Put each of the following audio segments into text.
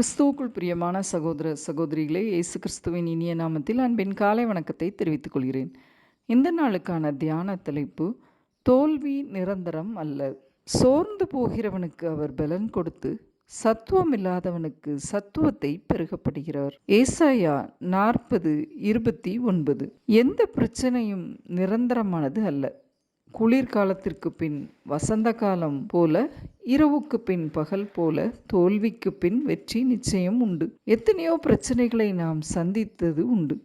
கிறிஸ்துவுக்குள் பிரியமான சகோதர சகோதரிகளே இயேசு கிறிஸ்துவின் இனிய நாமத்தில் அன்பின் காலை வணக்கத்தை தெரிவித்துக் கொள்கிறேன். இந்த நாளுக்கான தியான தலைப்பு தோல்வி நிரந்தரம் அல்ல. சோர்ந்து போகிறவனுக்கு அவர் பலன் கொடுத்து சத்துவம் இல்லாதவனுக்கு சத்துவத்தை பெருகப்படுகிறார். ஏசாயா நாற்பது இருபத்தி ஒன்பது. எந்த பிரச்சனையும் நிரந்தரமானது அல்ல. குளிர்காலத்திற்கு பின் வசந்த காலம் போல இரவுக்கு பின் பகல் போல தோல்விக்கு பின் வெற்றி நிச்சயம் உண்டு. எத்தனையோ பிரச்சனைகளை நாம் சந்தித்தது உண்டு.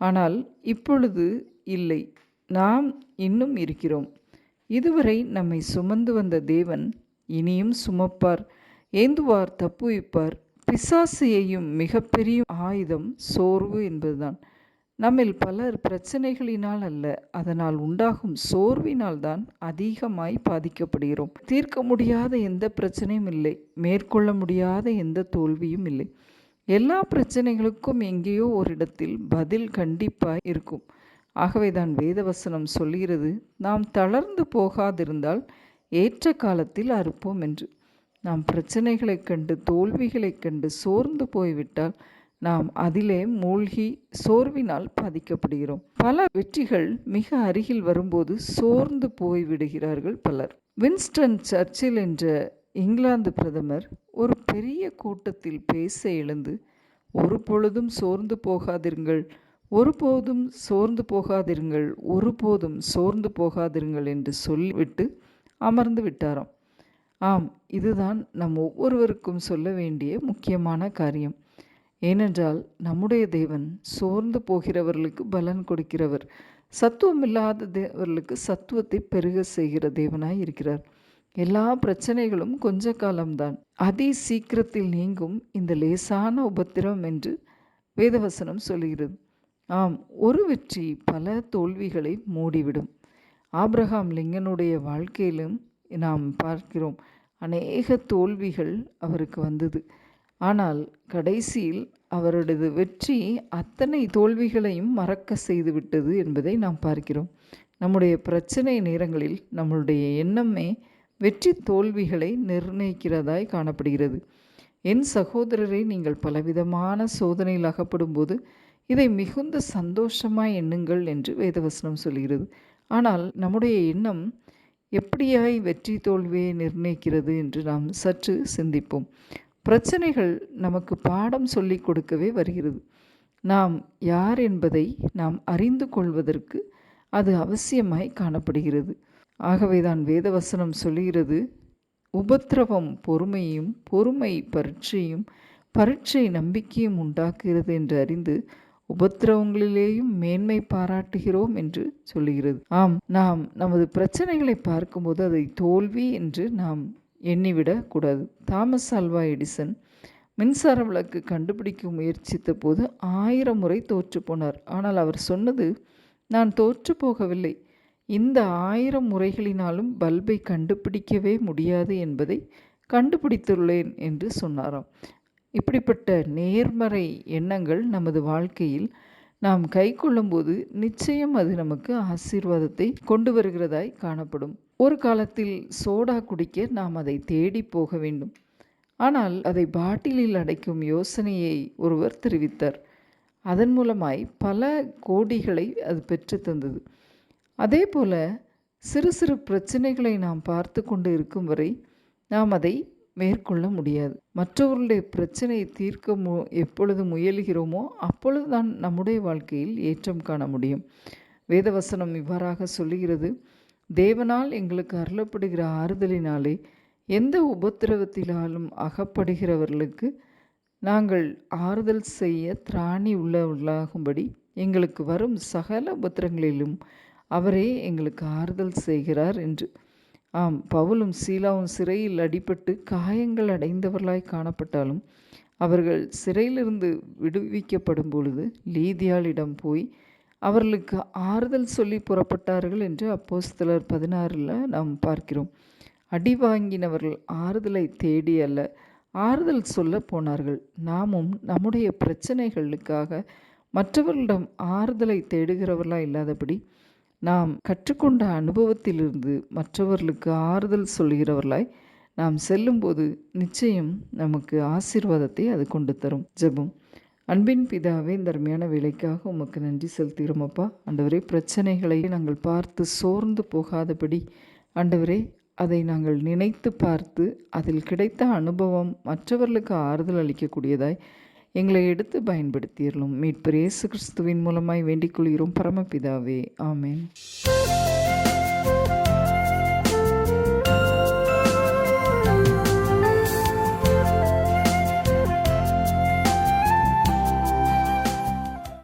ஆனால் இப்பொழுது இல்லை. நாம் இன்னும் இருக்கிறோம். இதுவரை நம்மை சுமந்து வந்த தேவன் இனியும் சுமப்பார். ஏந்துவார் தப்புவிப்பார். பிசாசு எய்யும் மிகப்பெரிய ஆயுதம் சோர்வு என்பதுதான். நம்மில் பலர் பிரச்சனைகளினால் அல்ல அதனால் உண்டாகும் சோர்வினால் தான் அதிகமாய் பாதிக்கப்படுகிறோம். தீர்க்க முடியாத எந்த பிரச்சனையும் இல்லை மேற்கொள்ள முடியாத எந்த தோல்வியும் இல்லை. எல்லா பிரச்சனைகளுக்கும் எங்கேயோ ஒரு இடத்தில் பதில் கண்டிப்பாக இருக்கும். ஆகவே தான் வேதவசனம் சொல்கிறது நாம் தளர்ந்து போகாதிருந்தால் ஏற்ற காலத்தில் அறுப்போம் என்று. நாம் பிரச்சனைகளைக் கண்டு தோல்விகளைக் கண்டு சோர்ந்து போய்விட்டால் நாம் அதிலே மூழ்கி சோர்வினால் பாதிக்கப்படுகிறோம். பல வெற்றிகள் மிக அருகில் வரும்போது சோர்ந்து போய்விடுகிறார்கள் பலர். வின்ஸ்டன் சர்ச்சில் என்ற இங்கிலாந்து பிரதமர் ஒரு பெரிய கூட்டத்தில் பேச எழுந்து ஒரு பொழுதும் சோர்ந்து போகாதிருங்கள் ஒருபோதும் சோர்ந்து போகாதிருங்கள் ஒருபோதும் சோர்ந்து போகாதிருங்கள் என்று சொல்லிவிட்டு அமர்ந்து விட்டாராம். ஆம் இதுதான் நம் ஒவ்வொருவருக்கும் சொல்ல வேண்டிய முக்கியமான காரியம். ஏனென்றால் நம்முடைய தேவன் சோர்ந்து போகிறவர்களுக்கு பலன் கொடுக்கிறவர். சத்துவம் இல்லாத தேவர்களுக்கு சத்துவத்தை பெருக செய்கிற தேவனாய் இருக்கிறார். எல்லா பிரச்சனைகளும் கொஞ்ச காலம்தான். அதி சீக்கிரத்தில் நீங்கும் இந்த லேசான உபத்திரம் என்று வேதவசனம் சொல்கிறது ஆம் ஒரு வெற்றி பல தோல்விகளை மூடிவிடும். ஆப்ரஹாம் லிங்கனுடைய வாழ்க்கையிலும் நாம் பார்க்கிறோம் அநேக தோல்விகள் அவருக்கு வந்தது. ஆனால் கடைசியில் அவரது வெற்றி அத்தனை தோல்விகளையும் மறக்க செய்துவிட்டது என்பதை நாம் பார்க்கிறோம். நம்முடைய பிரச்சனை நேரங்களில் நம்மளுடைய எண்ணமே வெற்றி தோல்விகளை நிர்ணயிக்கிறதாய் காணப்படுகிறது. என் சகோதரரை நீங்கள் பலவிதமான சோதனையில் அகப்படும்போது இதை மிகுந்த சந்தோஷமாய் எண்ணுங்கள் என்று வேதவசனம் சொல்கிறது. ஆனால் நம்முடைய எண்ணம் எப்படியாய் வெற்றி தோல்வியை நிர்ணயிக்கிறது என்று நாம் சற்று சிந்திப்போம். பிரச்சனைகள் நமக்கு பாடம் சொல்லி கொடுக்கவே வருகிறது. நாம் யார் என்பதை நாம் அறிந்து கொள்வதற்கு அது அவசியமாய் காணப்படுகிறது. ஆகவே தான் வேதவசனம் சொல்கிறது உபத்திரவம் பொறுமையும் பொறுமை பரீட்சையும் பரீட்சை நம்பிக்கையும் உண்டாக்குகிறது என்று அறிந்து உபத்திரவங்களிலேயும் மேன்மை பாராட்டுகிறோம் என்று சொல்லுகிறது. ஆம் நாம் நமது பிரச்சனைகளை பார்க்கும்போது அதை தோல்வி என்று நாம் எண்ணிவிடக்கூடாது. தாமஸ் ஆல்வா எடிசன் மின்சார விளக்கு கண்டுபிடிக்க முயற்சித்த போது ஆயிரம் முறை தோற்று போனார். ஆனால் அவர் சொன்னது நான் தோற்று போகவில்லை. இந்த ஆயிரம் முறைகளினாலும் பல்பை கண்டுபிடிக்கவே முடியாது என்பதை கண்டுபிடித்துள்ளேன் என்று சொன்னாராம். இப்படிப்பட்ட நேர்மறை எண்ணங்கள் நமது வாழ்க்கையில் நாம் கை கொள்ளும்போது நிச்சயம் அது நமக்கு ஆசீர்வாதத்தை கொண்டு வருகிறதாய் காணப்படும். ஒரு காலத்தில் சோடா குடிக்க நாம் அதை தேடி போக வேண்டும். ஆனால் அதை பாட்டிலில் அடைக்கும் யோசனையை ஒருவர் தெரிவித்தார். அதன் மூலமாய் பல கோடிகளை அது பெற்று தந்தது. அதே போல சிறு சிறு பிரச்சனைகளை நாம் பார்த்து கொண்டு இருக்கும் வரை நாம் அதை மேற்கொள்ள முடியாது. மற்றவர்களுடைய பிரச்சனையை தீர்க்க மு எப்பொழுது முயலுகிறோமோ அப்பொழுது தான் நம்முடைய வாழ்க்கையில் ஏற்றம் காண முடியும். வேதவசனம் இவ்வாறாக சொல்லுகிறது. தேவனால் எங்களுக்கு அருளப்படுகிற ஆறுதலினாலே எந்த உபத்திரவத்தினாலும் அகப்படுகிறவர்களுக்கு நாங்கள் ஆறுதல் செய்ய திராணி உள்ளவர்களாகும்படி எங்களுக்கு வரும் சகல உபத்திரங்களிலும் அவரே எங்களுக்கு ஆறுதல் செய்கிறார் என்று. ஆம் பவுலும் சீலாவும் சிறையில் அடிபட்டு காயங்கள் அடைந்தவர்களாய் காணப்பட்டாலும் அவர்கள் சிறையிலிருந்து விடுவிக்கப்படும் பொழுது லீதியாளிடம் போய் அவர்களுக்கு ஆறுதல் சொல்லி புறப்பட்டார்கள் என்று அப்போஸ்தலர் பதினாறில் நாம் பார்க்கிறோம். அடி வாங்கினவர்கள் ஆறுதலை தேடி அல்ல ஆறுதல் சொல்ல போனார்கள். நாமும் நம்முடைய பிரச்சனைகளுக்காக மற்றவர்களிடம் ஆறுதலை தேடுகிறவர்களாக இல்லாதபடி நாம் கற்றுக்கொண்ட அனுபவத்திலிருந்து மற்றவர்களுக்கு ஆறுதல் சொல்கிறவர்களாய் நாம் செல்லும்போது நிச்சயம் நமக்கு ஆசீர்வாதத்தை அது கொண்டு தரும். ஜெபம். அன்பின் பிதாவே இந்த அருமையான வேலைக்காக உமக்கு நன்றி செலுத்துகிறோமப்பா ஆண்டவரே பிரச்சனைகளை நாங்கள் பார்த்து சோர்ந்து போகாதபடி ஆண்டவரே அதை நாங்கள் நினைத்து பார்த்து அதில் கிடைத்த அனுபவம் மற்றவர்களுக்கு ஆறுதல் அளிக்கக்கூடியதாய் எங்களை எடுத்து பயன்படுத்திடலும் மீட்பர் இயேசு கிறிஸ்துவின் மூலமாய் வேண்டிக் கொள்கிறோம். பரமபிதாவே ஆமேன்.